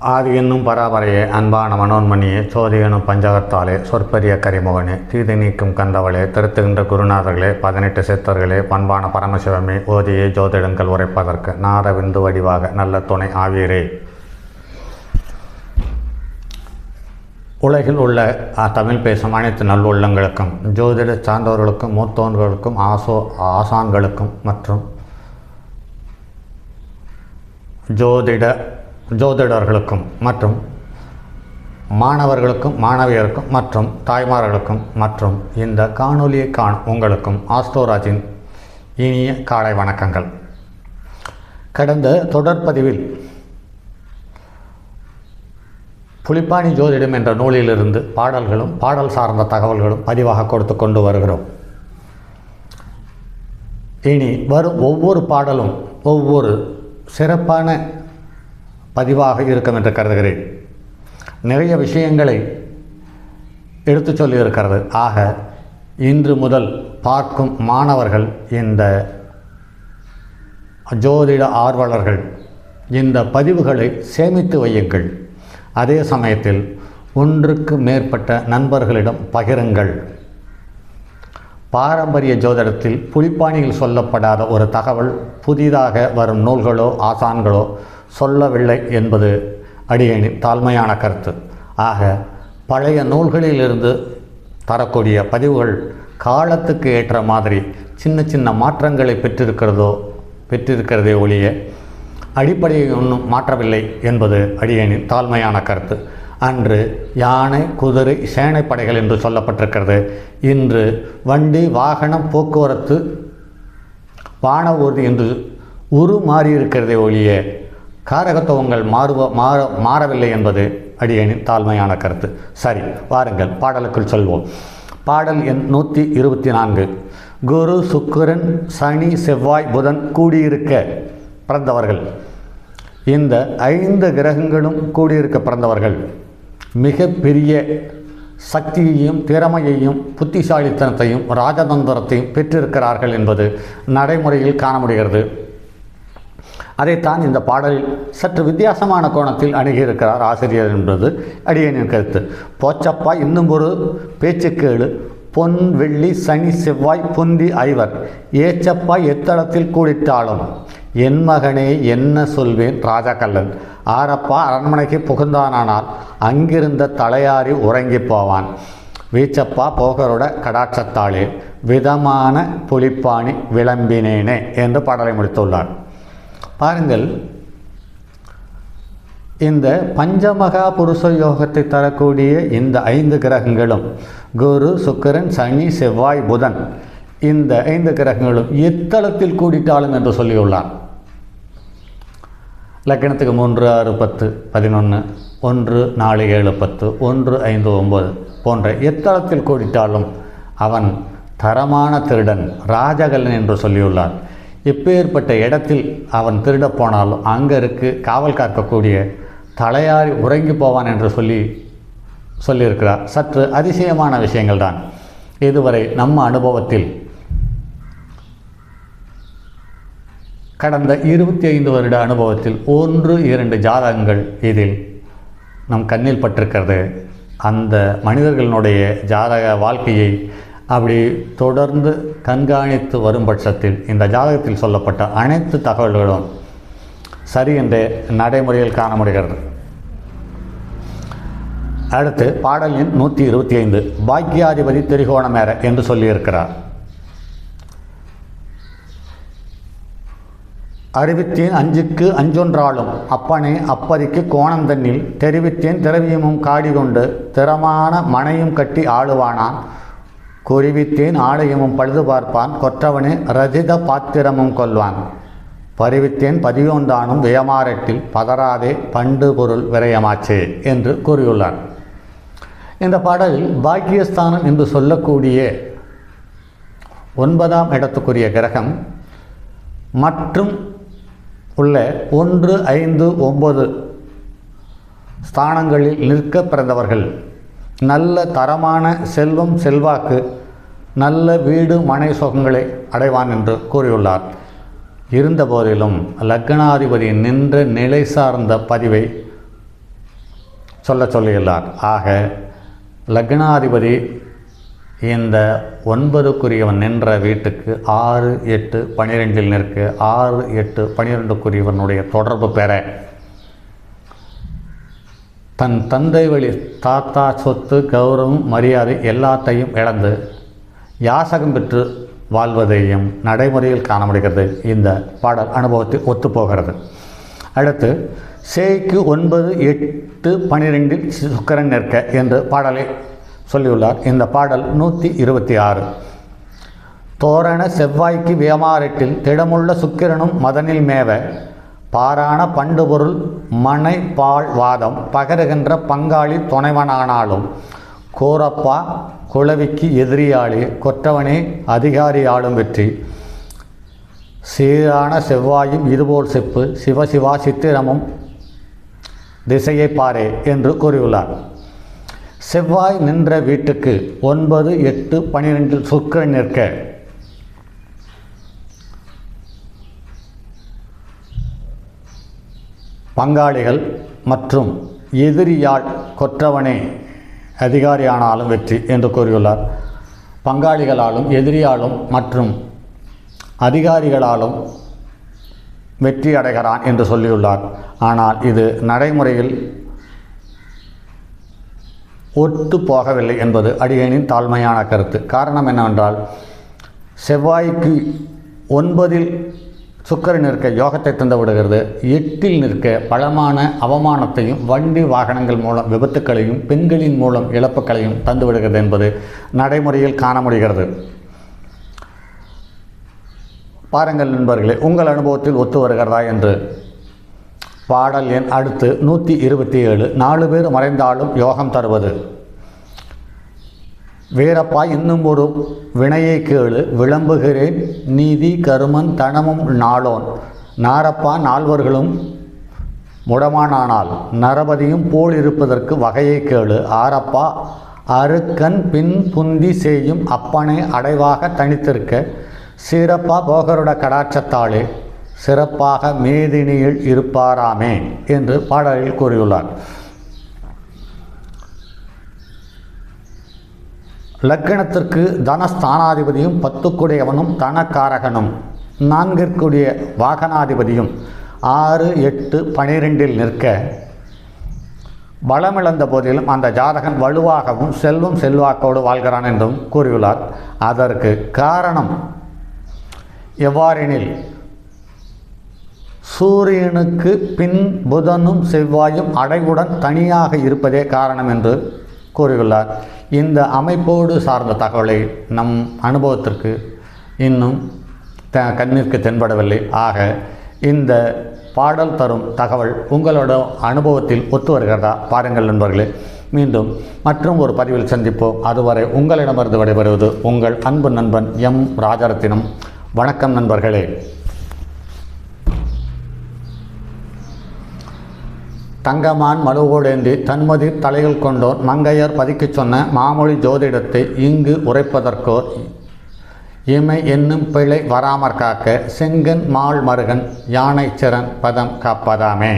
ஆதி என்னும் பராபரையே அன்பான மனோன்மணியே சோதி எனும் பஞ்சகத்தாலே சொற்பரிய கரிமுகனே தீது நீக்கும் கந்தவளே திருத்துகின்ற குருநாதர்களே பதினெட்டு சித்தர்களே பண்பான பரமசிவமே ஓதியே ஜோதிடங்கள் உரைப்பதற்கு நார விந்து வடிவாக நல்ல துணை ஆவீரே. உலகில் உள்ள தமிழ் பேசும் அனைத்து நல்லுள்ளங்களுக்கும் ஜோதிட சார்ந்தவர்களுக்கும் மூத்தோன்களுக்கும் ஆசோ ஆசான்களுக்கும் மற்றும் ஜோதிட ஜோதிடர்களுக்கும் மற்றும் மாணவர்களுக்கும் மாணவியருக்கும் மற்றும் தாய்மார்களுக்கும் மற்றும் இந்த காணொலியை காணும் உங்களுக்கும் ஆஸ்ட்ரோராஜின் இனிய காலை வணக்கங்கள். கடந்த தொடர்பதிவில் புலிப்பாணி ஜோதிடம் என்ற நூலிலிருந்து பாடல்களும் பாடல் சார்ந்த தகவல்களும் பதிவாக கொடுத்து கொண்டு வருகிறோம். இனி வரும் ஒவ்வொரு பாடலும் ஒவ்வொரு சிறப்பான பதிவாக இருக்கும் என்று கருதுகிறேன். நிறைய விஷயங்களை எடுத்துச் சொல்லியிருக்கிறது. ஆக இன்று முதல் பார்க்கும் மாணவர்கள் இந்த ஜோதிட ஆர்வலர்கள் இந்த பதிவுகளை சேமித்து வையுங்கள். அதே சமயத்தில் ஒன்றுக்கு மேற்பட்ட நண்பர்களிடம் பகிருங்கள். பாரம்பரிய ஜோதிடத்தில் புலிப்பாணியில் சொல்லப்படாத ஒரு தகவல் புதிதாக வரும் நூல்களோ ஆசான்களோ சொல்லவில்லை என்பது அடியேனின் தாழ்மையான கருத்து. ஆக பழைய நூல்களிலிருந்து தரக்கூடிய பதிவுகள் காலத்துக்கு ஏற்ற மாதிரி சின்ன சின்ன மாற்றங்களை பெற்றிருக்கிறதோ பெற்றிருக்கிறதே ஒழிய அடிப்படையை ஒன்றும் மாற்றவில்லை என்பது அடியேனின் தாழ்மையான கருத்து. அன்று யானை குதிரை சேனைப்படைகள் என்று சொல்லப்பட்டிருக்கிறது. இன்று வண்டி வாகனம் போக்குவரத்து வான ஊர்தி என்று உரு மாறியிருக்கிறதே ஒழிய காரகத்துவங்கள் மாறுவ மாற மாறவில்லை என்பது அடியனின் தாழ்மையான கருத்து. சரி வாருங்கள் பாடலுக்குள் சொல்வோம். பாடல் எண் நூற்றி இருபத்தி நான்கு. குரு சுக்கரன் சனி செவ்வாய் புதன் கூடியிருக்க பிறந்தவர்கள். இந்த ஐந்து கிரகங்களும் கூடியிருக்க பிறந்தவர்கள். மிக பெரிய சக்தியையும் திறமையையும் புத்திசாலித்தனத்தையும் ராஜதந்திரத்தையும் பெற்றிருக்கிறார்கள் என்பது நடைமுறையில் காண முடிகிறது. அதைத்தான் இந்த பாடலில் சற்று வித்தியாசமான கோணத்தில் அணுகியிருக்கிறார் ஆசிரியர் என்பது அடியனின் கருத்து. போச்சப்பா இன்னும் ஒரு பேச்சுக்கேளு பொன் வெள்ளி சனி செவ்வாய் பொந்தி ஐவர். ஏச்சப்பா எத்தளத்தில் கூடிட்டாலும்? என் மகனே என்ன சொல்வேன்? ராஜகல்லன். ஆரப்பா அரண்மனைக்கு புகுந்தானானால் அங்கிருந்த தலையாரி உறங்கி போவான். வீச்சப்பா போகரோட கடாட்சத்தாளே விதமான புலிப்பாணி விளம்பினேனே என்று பாடலை முடித்துள்ளார். பாருங்கள். இந்த பஞ்சமகா புருஷ யோகத்தை தரக்கூடிய இந்த ஐந்து கிரகங்களும் குரு சுக்கிரன் சனி செவ்வாய் புதன் இந்த ஐந்து கிரகங்களும் எத்தளத்தில் கூடிட்டாலும் என்று சொல்லியுள்ளார். லக்கணத்துக்கு மூன்று ஆறு பத்து பதினொன்று ஒன்று நாலு ஏழு பத்து ஒன்று ஐந்து ஒம்பது போன்ற எத்தளத்தில் கூடிட்டாலும் அவன் தரமான திருடன் ராஜகல்லன் என்று சொல்லியுள்ளார். இப்பேற்பட்ட இடத்தில் அவன் திருடப் போனாலும் அங்கே இருக்கு காவல் காக்கக்கூடிய தலையாரி உறங்கி போவான் என்று சொல்லி சொல்லியிருக்கிறார். சற்று அதிசயமான விஷயங்கள் தான் இதுவரை நம்ம அனுபவத்தில் கடந்த இருபத்தி ஐந்து வருட அனுபவத்தில் ஒன்று இரண்டு ஜாதகங்கள் இதில் நம் கண்ணில் பட்டிருக்கிறது. அந்த மனிதர்களினுடைய ஜாதக வாழ்க்கையை அப்படி தொடர்ந்து கண்காணித்து வரும் பட்சத்தில் இந்த ஜாதகத்தில் சொல்லப்பட்ட அனைத்து தகவல்களும் சரி என்று நடைமுறையில் காண முடிகிறது அடுத்து பாடல் எண் நூற்றி இருபத்தி ஐந்து. பாக்கியாதிபதி திரிகோணமேர என்று சொல்லியிருக்கிறார். அறிவித்தேன் அஞ்சுக்கு அஞ்சொன்றாலும் அப்பனே அப்பதிக்கு தன்னில் தெரிவித்தேன் திரவியமும் காடி கொண்டு திறமான மனையும் கட்டி ஆளுவானான். குறிவித்தேன் ஆலயமும் பழுது பார்ப்பான் கொற்றவனே ரஜித பாத்திரமும் கொள்வான். பறிவித்தேன் பதியோந்தானும் வியமாரட்டில் பதறாதே பண்டு பொருள் விரயமாச்சே என்று கூறியுள்ளார் இந்த பாடலில் பாக்கியஸ்தானம் என்று சொல்லக்கூடிய ஒன்பதாம் இடத்துக்குரிய கிரகம் மற்றும் உள்ள ஒன்று ஐந்து ஒன்பது ஸ்தானங்களில் நிற்க பிறந்தவர்கள். நல்ல தரமான செல்வம் செல்வாக்கு நல்ல வீடு மனை சுகங்களை அடைவான் என்று கூறியுள்ளார். இருந்தபோதிலும் லக்னாதிபதி நின்ற நிலை சார்ந்த பதிவை சொல்ல சொல்லியுள்ளார். ஆக லக்னாதிபதி இந்த ஒன்பதுக்குரியவன் நின்ற வீட்டுக்கு ஆறு எட்டு பனிரெண்டில் நிற்க ஆறு எட்டு பனிரெண்டுக்குரியவனுடைய தொடர்பு பெற தன் தந்தை வழி தாத்தா சொத்து கௌரவம் மரியாதை எல்லாத்தையும் இழந்து யாசகம் பெற்று வாழ்வதையும் நடைமுறையில் காண முடிகிறது இந்த பாடல் அனுபவத்தில் ஒத்துப்போகிறது. அடுத்து சேய்க்கு ஒன்பது எட்டு பனிரெண்டில் சுக்கரன் நிற்க என்று பாடலை சொல்லியுள்ளார். இந்த பாடல் நூற்றி இருபத்தி ஆறு. தோரண செவ்வாய்க்கு வியமாரெட்டில் திடமுள்ள சுக்கிரனும் மதனில் மேவ பாரான பண்டு பொருள் மனை பால் வாதம் பகருகின்ற பங்காளி துணைவனானாலும் கோரப்பா குளவிக்கு எதிரியாளி கொற்றவனே அதிகாரி ஆளும் வெற்றி. சீரான செவ்வாயும் இதுபோல் செப்பு சிவசிவா சித்திரமும் திசையை பாரே என்று கூறியுள்ளார். செவ்வாய் நின்ற வீட்டுக்கு ஒன்பது எட்டு பனிரெண்டில் சுக்கிரன் நிற்க பங்காளிகள் மற்றும் எதிரியாள் கொற்றவனே அதிகாரியானாலும் வெற்றி என்று கூறியுள்ளார். பங்காளிகளாலும் எதிரியாலும் மற்றும் அதிகாரிகளாலும் வெற்றி அடைகிறான் என்று சொல்லியுள்ளார். ஆனால் இது நடைமுறையில் ஒத்து போகவில்லை என்பது அடியனின் தாழ்மையான கருத்து. காரணம் என்னவென்றால் செவ்வாய்க்கு ஒன்பதில் சுக்கரன் நிற்க யோகத்தை தந்து விடுகிறது. எட்டில் நிற்க பலமான அவமானத்தையும் வண்டி வாகனங்கள் மூலம் விபத்துக்களையும் பெண்களின் மூலம் இழப்புகளையும் தந்து விடுகிறது என்பது நடைமுறையில் காண முடிகிறது. பாருங்கள் நண்பர்களே உங்கள் அனுபவத்தில் ஒத்து வருகிறதா என்று. பாடல் எண் அடுத்து நூற்றி இருபத்தி ஏழு. நாலு பேர் மறைந்தாலும் யோகம் தருவது. வீரப்பா இன்னும் ஒரு வினையை கேளு. விளம்புகிறேன். நீதி கருமன் தனமும் நாளோன். நாரப்பா நால்வர்களும் முடமானானால். நரபதியும் போல் இருப்பதற்கு வகையை கேளு. ஆரப்பா அருக்கன் பின் புந்தி செய்யும் அப்பனை அடைவாக தனித்திருக்க. சீரப்பா போகருட கடாட்சத்தாளே சிறப்பாக மேதினியில் இருப்பாராமே என்று பாடலில் கூறியுள்ளார். லக்கணத்திற்கு தனஸ்தானாதிபதியும் பத்துக்குடையவனும் தனக்காரகனும். நான்கிற்குடைய வாகனாதிபதியும். ஆறு எட்டு பனிரெண்டில் நிற்க. பலமிழந்த போதிலும் அந்த ஜாதகன் வலுவாகவும் செல்வம் செல்வாக்கோடு வாழ்கிறான் என்றும் கூறியுள்ளார். அதற்கு காரணம் எவ்வாறெனில் சூரியனுக்கு பின் புதனும் செவ்வாயும் அடைவுடன் தனியாக இருப்பதே காரணம் என்று கூறியுள்ளார். இந்த அமைப்போடு சார்ந்த தகவலை நம் அனுபவத்திற்கு இன்னும் த கண்ணிற்கு தென்படவில்லை. ஆக இந்த பாடல் தரும் தகவல் உங்களோட அனுபவத்தில் ஒத்து வருகிறதா? பாருங்கள் நண்பர்களே. மீண்டும் மற்றும் ஒரு பதிவில் சந்திப்போம். அதுவரை உங்களிடமிருந்து விடைபெறுவது உங்கள் அன்பு நண்பன் எம். ராஜரத்தினம். வணக்கம் நண்பர்களே. தங்கமான் மலுவோடேந்தி தன்மதி தலைகள் கொண்டோர் மங்கையர் பதிக்கச் சொன்ன மாமொழி ஜோதிடத்தை இங்கு உரைப்பதற்கோ இமை என்னும் பிழை வராமற் காக்க செங்கன் மால் மருகன் யானை சிறன் பதம் காப்பதாமே.